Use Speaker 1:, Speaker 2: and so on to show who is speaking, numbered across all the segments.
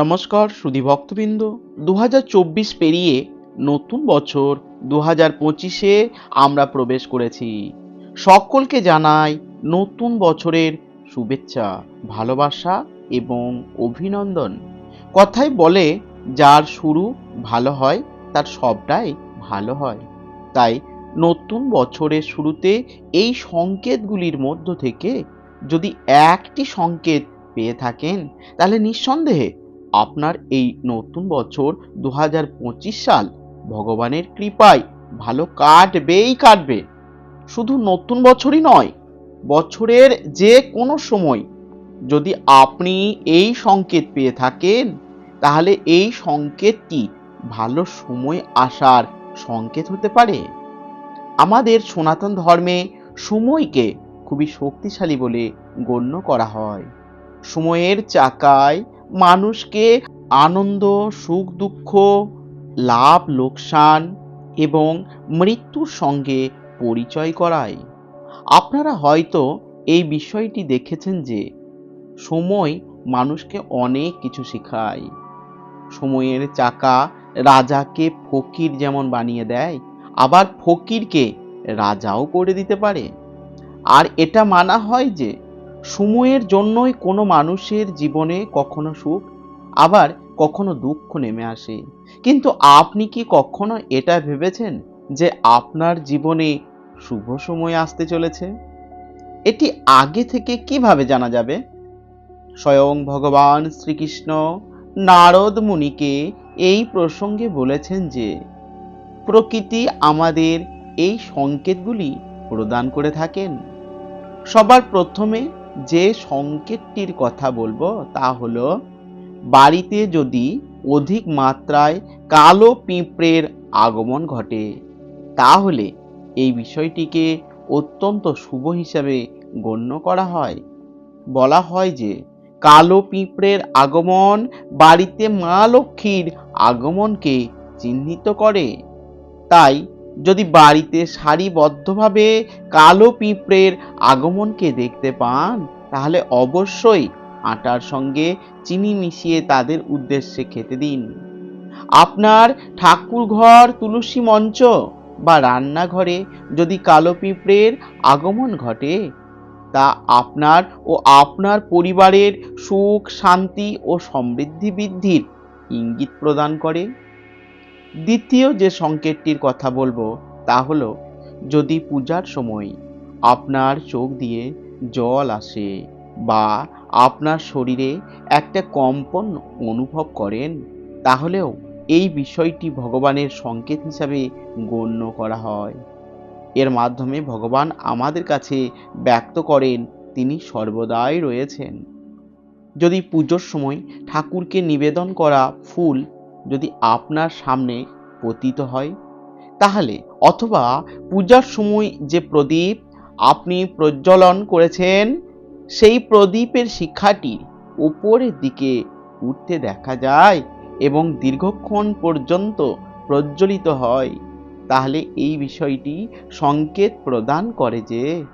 Speaker 1: নমস্কার সুধী ভক্তবৃন্দ। দু হাজার চব্বিশ পেরিয়ে নতুন বছর দু হাজার পঁচিশে আমরা প্রবেশ করেছি। সকলকে জানাই নতুন বছরের শুভেচ্ছা, ভালোবাসা এবং অভিনন্দন। কথায় বলে, যার শুরু ভালো হয়, তার সবটাই ভালো হয়। তাই নতুন বছরের শুরুতে এই সংকেতগুলির মধ্য থেকে যদি একটি সংকেত পেয়ে থাকেন, তাহলে নিঃসন্দেহে আপনার এই নতুন বছর দু হাজার পঁচিশ সাল ভগবানের কৃপায় ভালো কাটবেই কাটবে। শুধু নতুন বছরই নয়, বছরের যে কোনো সময় যদি আপনি এই সংকেত পেয়ে থাকেন, তাহলে এই সংকেতটি ভালো সময় আসার সংকেত হতে পারে। আমাদের সনাতন ধর্মে সময়কে খুবই শক্তিশালী বলে গণ্য করা হয়। সময়ের চাকায় মানুষকে আনন্দ, সুখ, দুঃখ, লাভ, লোকসান এবং মৃত্যুর সঙ্গে পরিচয় করায়। আপনারা হয়তো এই বিষয়টি দেখেছেন যে সময় মানুষকে অনেক কিছু শেখায়। সময়ের চাকা রাজাকে ফকির যেমন বানিয়ে দেয়, আবার ফকিরকে রাজাও করে দিতে পারে। আর এটা মানা হয় যে সময়ের জন্যই কোনো মানুষের জীবনে কখনো সুখ, আবার কখনো দুঃখ নেমে আসে। কিন্তু আপনি কি কখনো এটা ভেবেছেন যে আপনার জীবনে শুভ সময় আসতে চলেছে? এটি আগে থেকে কীভাবে জানা যাবে? স্বয়ং ভগবান শ্রীকৃষ্ণ নারদ মুনিকে এই প্রসঙ্গে বলেছেন যে, প্রকৃতি আমাদের এই সংকেতগুলি প্রদান করে থাকেন। সবার প্রথমে যে সংকেতটির কথা বলব তা হলো, বাড়িতে যদি অধিক মাত্রায় কালো পিঁপড়ের আগমন ঘটে, তাহলে এই বিষয়টিকে অত্যন্ত শুভ হিসাবে গণ্য করা হয়। বলা হয় যে, কালো পিঁপড়ের আগমন বাড়িতে মা লক্ষ্মীর আগমনকে চিহ্নিত করে। তাই যদি বাড়িতে সারিবদ্ধভাবে কালো পিঁপড়ের আগমনকে দেখতে পান, তাহলে অবশ্যই আটার সঙ্গে চিনি মিশিয়ে তাদের উদ্দেশ্যে খেতে দিন। আপনার ঠাকুর ঘর তুলসী মঞ্চ বা রান্নাঘরে যদি কালো পিঁপড়ের আগমন ঘটে, তা আপনার ও আপনার পরিবারের সুখ, শান্তি ও সমৃদ্ধি বৃদ্ধির ইঙ্গিত প্রদান করে। দ্বিতীয় যে সংকেতটির কথা বলব, তা হলো, যদি পূজার সময় আপনার চোখ দিয়ে জল আসে বা আপনার শরীরে একটা কম্পন অনুভব করেন, তাহলেও এই বিষয়টি ভগবানের সংকেত হিসাবে গণ্য করা হয়। এর মাধ্যমে ভগবান আমাদের কাছে ব্যক্ত করেন, তিনি সর্বদাই রয়েছেন। যদি পুজোর সময় ঠাকুরকে নিবেদন করা ফুল যদি আপনার সামনে পতিত হয়, তাহলে অথবা পূজার সময় যে প্রদীপ আপনি প্রজ্বলন করেছেন, সেই প্রদীপের শিক্ষাটি উপরের দিকে উঠতে দেখা যায় এবং দীর্ঘক্ষণ পর্যন্ত প্রজ্বলিত হয়। তাহলে এই বিষয়টি সংকেত প্রদান করে যে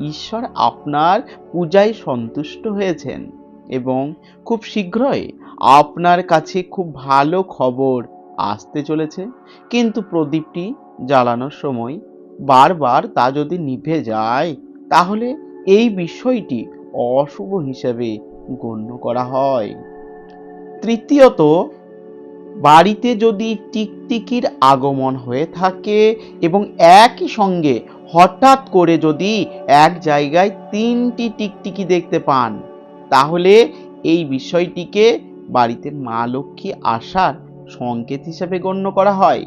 Speaker 1: ঈশ্বর আপনার পূজায় সন্তুষ্ট হয়েছেন এবং খুব শীঘ্রই আপনার কাছে খুব ভালো খবর আসতে চলেছে, কিন্তু প্রদীপটি জ্বালানোর সময় বারবার তা যদি নিভে যায়, তাহলে এই বিষয়টি অশুভ হিসেবে গণ্য করা হয়। তৃতীয়ত, বাড়িতে যদি টিকটিকির আগমন হয়ে থাকে এবং একই সঙ্গে হঠাৎ করে যদি এক জায়গায় তিনটি টিকটিকি দেখতে পান, তাহলে এই বিষয়টিকে বাড়িতে মা লক্ষ্মী আসার সংকেত হিসেবে গণ্য করা হয়।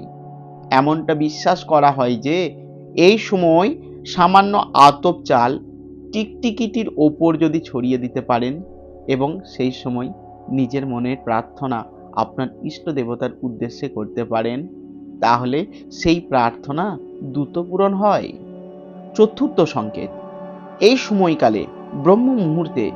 Speaker 1: এমনটা বিশ্বাস করা হয় যে, এই সময় সামান্য আতপ চাল টিকটিকিটির ওপর যদি ছড়িয়ে দিতে পারেন এবং সেই সময় নিজের মনের প্রার্থনা আপনার ইষ্ট দেবতার উদ্দেশ্যে করতে পারেন, তাহলে সেই প্রার্থনা দ্রুত পূরণ হয়। চতুর্থ সংকেত, এই সময়কালে ব্রহ্ম মুহূর্তে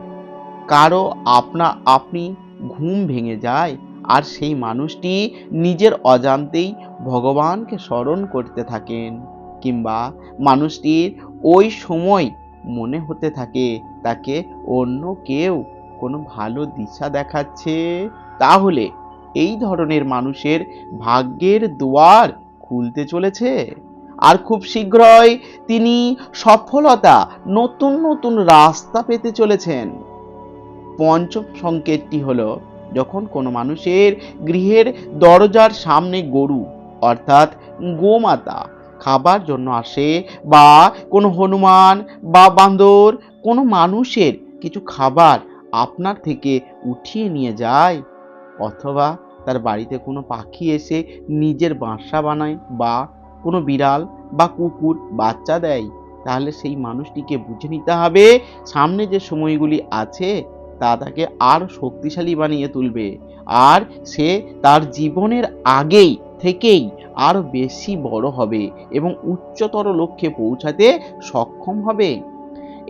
Speaker 1: কারও আপনা আপনি ঘুম ভেঙে যায় আর সেই মানুষটি নিজের অজান্তেই ভগবানকে স্মরণ করতে থাকেন কিংবা মানুষটির ওই সময় মনে হতে থাকে, তাকে অন্য কেউ কোনো ভালো দিশা দেখাচ্ছে। তাহলে এই ধরনের মানুষের ভাগ্যের দুয়ার খুলতে চলেছে। আর খুব শীঘ্রই তিনি সফলতা, নতুন নতুন রাস্তা পেতে চলেছেন। পঞ্চম সংকেতটি হলো যখন কোনো মানুষের গৃহের দরজার সামনে গরু, অর্থাৎ গোমাতা খাবার জন্য আসে বা কোনো হনুমান বা বান্দর, কোনো মানুষের কিছু খাবার আপনার থেকে উঠিয়ে নিয়ে যায় অথবা তার বাড়িতে কোনো পাখি এসে নিজের বাসা বানায় বা কোনো বিড়াল বা কুকুর বাচ্চা দেয়, তাহলে সেই মানুষটিকে বুঝে নিতে হবে সামনে যে সময়গুলি আছে তা তাকে আরও শক্তিশালী বানিয়ে তুলবে। আর সে তার জীবনের আগেই থেকেই আরও বেশি বড় হবে এবং উচ্চতর লক্ষ্যে পৌঁছাতে সক্ষম হবে।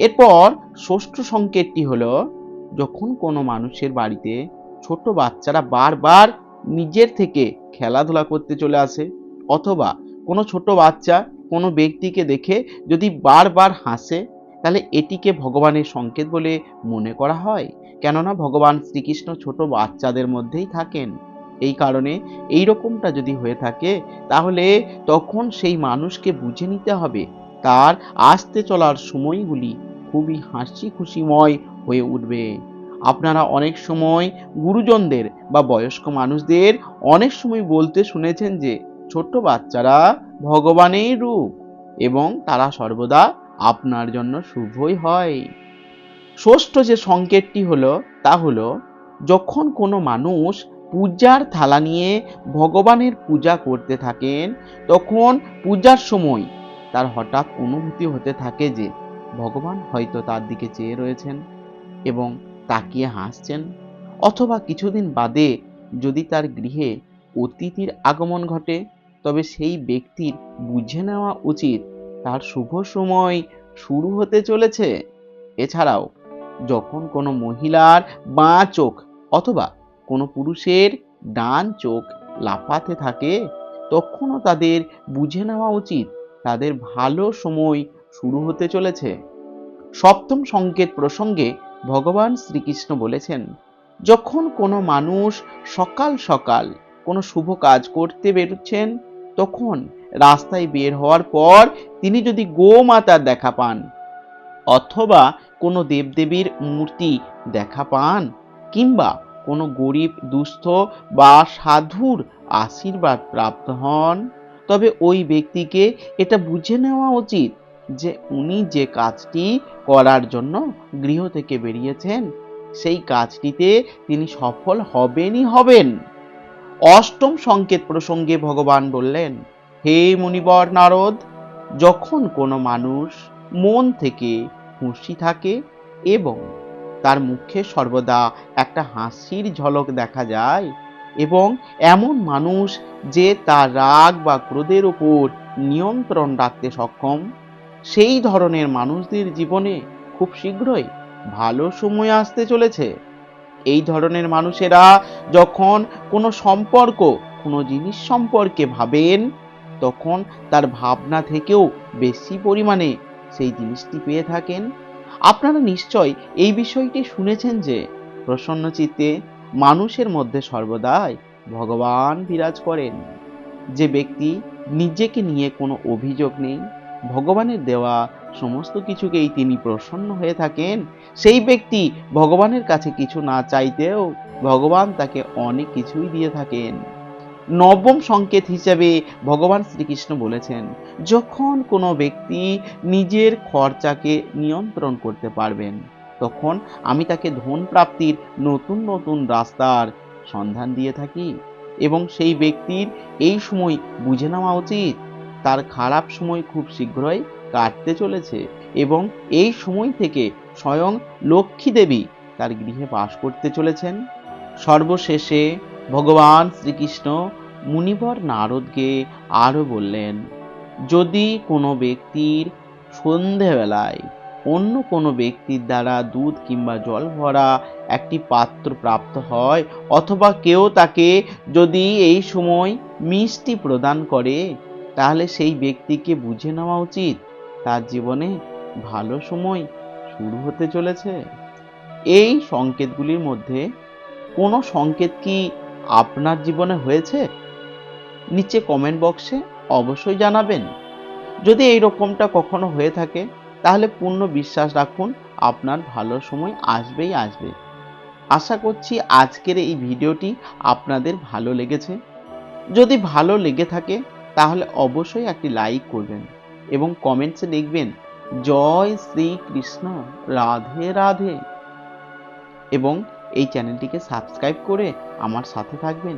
Speaker 1: এরপর ষষ্ঠ সংকেতটি হলো, যখন কোনো মানুষের বাড়িতে ছোট বাচ্চারা বারবার নিজের থেকে খেলাধুলা করতে চলে আসে, অথবা কোনো ছোট বাচ্চা কোনো ব্যক্তিকে দেখে যদি বারবার হাসে তাহলে এটিকে ভগবানের সংকেত বলে মনে করা হয়? কেননা ভগবান শ্রীকৃষ্ণ ছোট বাচ্চাদের মধ্যেই থাকেন। এই কারণে এই রকমটা যদি হয়ে থাকে, তাহলে তখন সেই মানুষকে বুঝে নিতে হবে। তার আসতে চলার সময়গুলি খুবই হাসি খুশিময় হয়ে উঠবে। আপনারা অনেক সময় গুরুজনদের বা বয়স্ক মানুষদের অনেক সময় বলতে শুনেছেন যে ছোট্ট বাচ্চারা ভগবানের রূপ এবং তারা সর্বদা আপনার জন্য শুভই হয়। ষষ্ঠ যে সংকেতটি হলো, তা হলো, যখন কোনো মানুষ পূজার থালা নিয়ে ভগবানের পূজা করতে থাকেন, তখন পূজার সময় তার হঠাৎ অনুভূতি হতে থাকে যে, ভগবান হয়তো তার দিকে চেয়ে রয়েছেন এবং তাকিয়ে হাসছেন। অথবা কিছুদিন বাদে যদি তার গৃহে অতিথির আগমন ঘটে, তবে সেই ব্যক্তির বুঝে নেওয়া উচিত তার শুভ সময় শুরু হতে চলেছে। এছাড়াও, যখন কোনো মহিলার বাঁ চোখ অথবা কোনো পুরুষের ডান চোখ লাফাতে থাকে, তখনও তাদের বুঝে নেওয়া উচিত তাদের ভালো সময় শুরু হতে চলেছে। সপ্তম সংকেত প্রসঙ্গে ভগবান শ্রীকৃষ্ণ বলেছেন, যখন কোনো মানুষ সকাল সকাল কোনো শুভ কাজ করতে বেরোচ্ছেন, তখন রাস্তায় বের হওয়ার পর তিনি যদি গোমাতার দেখা পান, অথবা কোনো দেবদেবীর মূর্তি দেখা পান, কিংবা কোনো গরিব, দুস্থ বা সাধুর আশীর্বাদ প্রাপ্ত হন, তবে ওই ব্যক্তিকে এটা বুঝে নেওয়া উচিত যে উনি যে কাজটি করার জন্য গৃহ থেকে বেরিয়েছেন, সেই কাজটিতে তিনি সফল হবেনই হবেন। অষ্টম সংকেত প্রসঙ্গে ভগবান বললেন, হে মুনিবর নারদ যখন কোনো মানুষ মন থেকে খুশি থাকে এবং তার মুখে সর্বদা একটা হাসির ঝলক দেখা যায় এবং এমন মানুষ যে তার রাগ বা ক্রোধের উপর নিয়ন্ত্রণ রাখতে সক্ষম, সেই ধরনের মানুষদের জীবনে খুব শীঘ্রই ভালো সময় আসতে চলেছে। এই ধরনের মানুষেরা যখন কোনো সম্পর্ক, কোনো জিনিস সম্পর্কে ভাবেন তখন তার ভাবনা থেকেও বেশি পরিমাণে সেই জিনিসটি পেয়ে থাকেন। আপনারা নিশ্চয় এই বিষয়টি শুনেছেন যে প্রসন্ন চিত্তে মানুষের মধ্যে সর্বদাই ভগবান বিরাজ করেন। যে ব্যক্তি নিজেকে নিয়ে কোনো অভিযোগ নেই, ভগবানের দেওয়া সমস্ত কিছুকেই তিনি প্রসন্ন হয়ে থাকেন, সেই ব্যক্তি ভগবানের কাছে কিছু না চাইতেও ভগবান তাকে অনেক কিছুই দিয়ে থাকেন। নবম সংকেত হিসেবে ভগবান শ্রীকৃষ্ণ বলেছেন, যখন কোনো ব্যক্তি নিজের খরচাকে নিয়ন্ত্রণ করতে পারবেন, তখন আমি তাকে ধন প্রাপ্তির নতুন নতুন রাস্তার সন্ধান দিয়ে থাকি এবং সেই ব্যক্তির এই সময় বুঝে নেওয়া উচিত, তার খারাপ সময় খুব শীঘ্রই কাটতে চলেছে এবং এই সময় থেকে স্বয়ং লক্ষ্মী দেবী তার গৃহে বাস করতে চলেছেন। সর্বশেষে ভগবান শ্রীকৃষ্ণ মুনিবর নারদকে আরও বললেন, যদি কোনো ব্যক্তির সন্ধেবেলায় অন্য কোনো ব্যক্তির দ্বারা দুধ কিংবা জল ভরা একটি পাত্র প্রাপ্ত হয়, অথবা কেউ তাকে যদি এই সময় মিষ্টি প্রদান করে, তাহলে সেই ব্যক্তিকে বুঝে নেওয়া উচিত। তার জীবনে ভালো সময় শুরু হতে চলেছে। এই সংকেতগুলির মধ্যে কোনো সংকেত কি আপনার জীবনে হয়েছে? নিচে কমেন্ট বক্সে অবশ্যই জানাবেন। যদি এই রকমটা কখনো হয়ে থাকে, তাহলে পূর্ণ বিশ্বাস রাখুন, আপনার ভালো সময় আসবেই আসবে। আশা করছি আজকের এই ভিডিওটি আপনাদের ভালো লেগেছে। যদি ভালো লেগে থাকে, তাহলে অবশ্যই একটি লাইক করবেন এবং কমেন্টসে লিখবেন, জয় শ্রীকৃষ্ণ, রাধে রাধে। এবং এই চ্যানেলটিকে সাবস্ক্রাইব করে আমার সাথে থাকবেন।